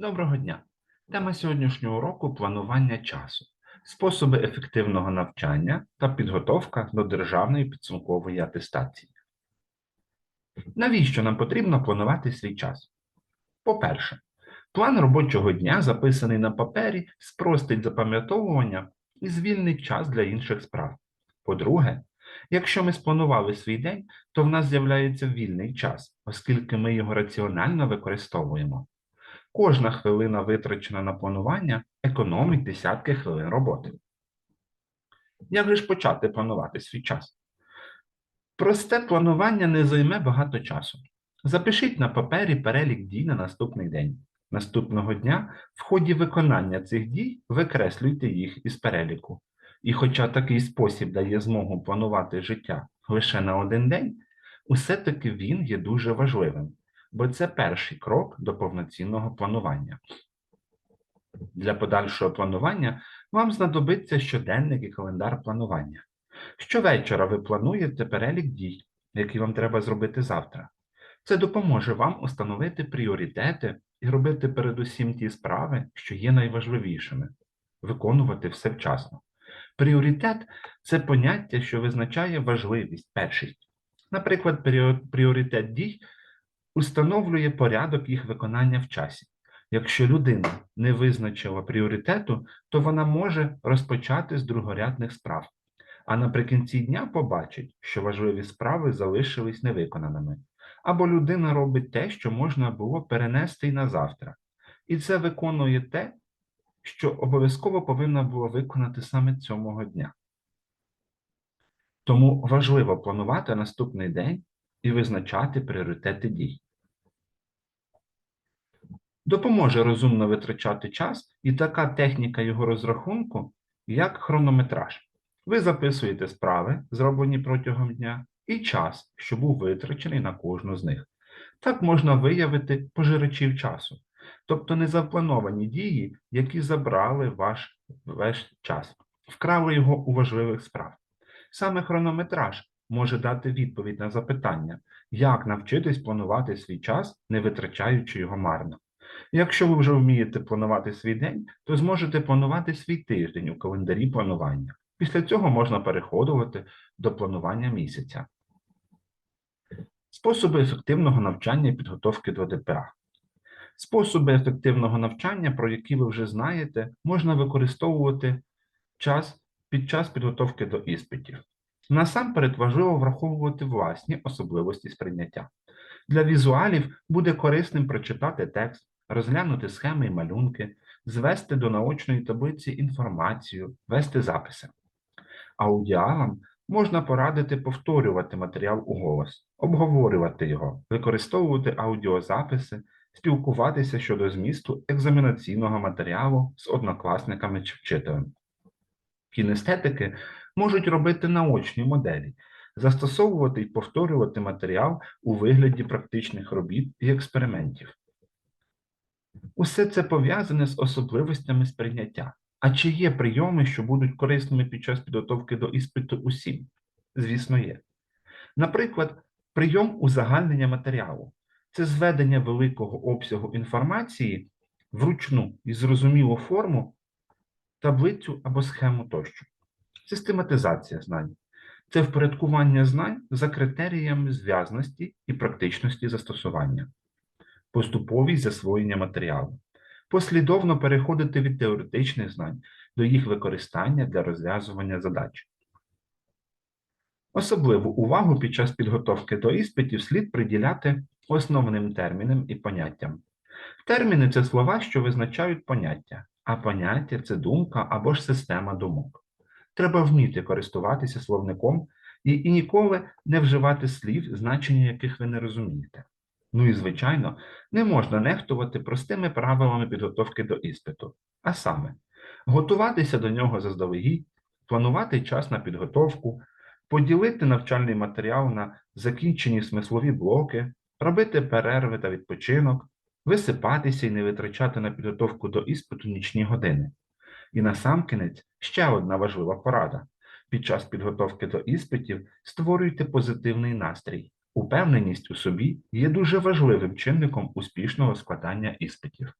Доброго дня! Тема сьогоднішнього уроку планування часу, способи ефективного навчання та підготовка до державної підсумкової атестації. Навіщо нам потрібно планувати свій час? По-перше, план робочого дня, записаний на папері, спростить запам'ятовування і звільнить час для інших справ. По-друге, якщо ми спланували свій день, то в нас з'являється вільний час, оскільки ми його раціонально використовуємо. Кожна хвилина, витрачена на планування, економить десятки хвилин роботи. Як же ж почати планувати свій час? Просте планування не займе багато часу. Запишіть на папері перелік дій на наступний день. Наступного дня в ході виконання цих дій викреслюйте їх із переліку. І хоча такий спосіб дає змогу планувати життя лише на один день, усе-таки він є дуже важливим бо це перший крок до повноцінного планування. Для подальшого планування вам знадобиться щоденник і календар планування. Щовечора ви плануєте перелік дій, які вам треба зробити завтра. Це допоможе вам установити пріоритети і робити передусім ті справи, що є найважливішими, виконувати все вчасно. Пріоритет це поняття, що визначає важливість, першість. Наприклад, пріоритет дій установлює порядок їх виконання в часі. Якщо людина не визначила пріоритету, то вона може розпочати з другорядних справ, а наприкінці дня побачить, що важливі справи залишились невиконаними. Або людина робить те, що можна було перенести й на завтра. І це виконує те, що обов'язково повинна була виконати саме цього дня. Тому важливо планувати наступний день і визначати пріоритети дій. Допоможе розумно витрачати час і така техніка його розрахунку, як хронометраж. Ви записуєте справи, зроблені протягом дня, і час, що був витрачений на кожну з них. Так можна виявити пожирачів часу, тобто незаплановані дії, які забрали ваш весь час, вкрали його у важливих справ. Саме хронометраж може дати відповідь на запитання, як навчитись планувати свій час, не витрачаючи його марно. Якщо ви вже вмієте планувати свій день, то зможете планувати свій тиждень у календарі планування. Після цього можна переходувати до планування місяця. Способи ефективного навчання і підготовки до ДПА. Способи ефективного навчання, про які ви вже знаєте, можна використовувати час під час підготовки до іспитів. Насамперед важливо враховувати власні особливості сприйняття. Для візуалів буде корисним прочитати текст, розглянути схеми і малюнки, звести до наочної таблиці інформацію, вести записи. Аудіалам можна порадити повторювати матеріал у голос, обговорювати його, використовувати аудіозаписи, спілкуватися щодо змісту екзаменаційного матеріалу з однокласниками чи вчителем. Кінестетики можуть робити наочні моделі, застосовувати і повторювати матеріал у вигляді практичних робіт і експериментів. Усе це пов'язане з особливостями сприйняття. А чи є прийоми, що будуть корисними під час підготовки до іспиту усім? Звісно, є. Наприклад, прийом узагальнення матеріалу це зведення великого обсягу інформації вручну і зрозумілу форму, таблицю або схему тощо. Систематизація знань це впорядкування знань за критеріями зв'язності і практичності застосування поступовість засвоєння матеріалу, послідовно переходити від теоретичних знань до їх використання для розв'язування задач. Особливу увагу під час підготовки до іспитів слід приділяти основним термінам і поняттям. Терміни це слова, що визначають поняття, а поняття це думка або ж система думок. Треба вміти користуватися словником і, і ніколи не вживати слів, значення яких ви не розумієте. Ну і, звичайно, не можна нехтувати простими правилами підготовки до іспиту, а саме, готуватися до нього заздалегідь, планувати час на підготовку, поділити навчальний матеріал на закінчені смислові блоки, робити перерви та відпочинок, висипатися і не витрачати на підготовку до іспиту нічні години. І насамкінець ще одна важлива порада. Під час підготовки до іспитів створюйте позитивний настрій. Упевненість у собі є дуже важливим чинником успішного складання іспитів.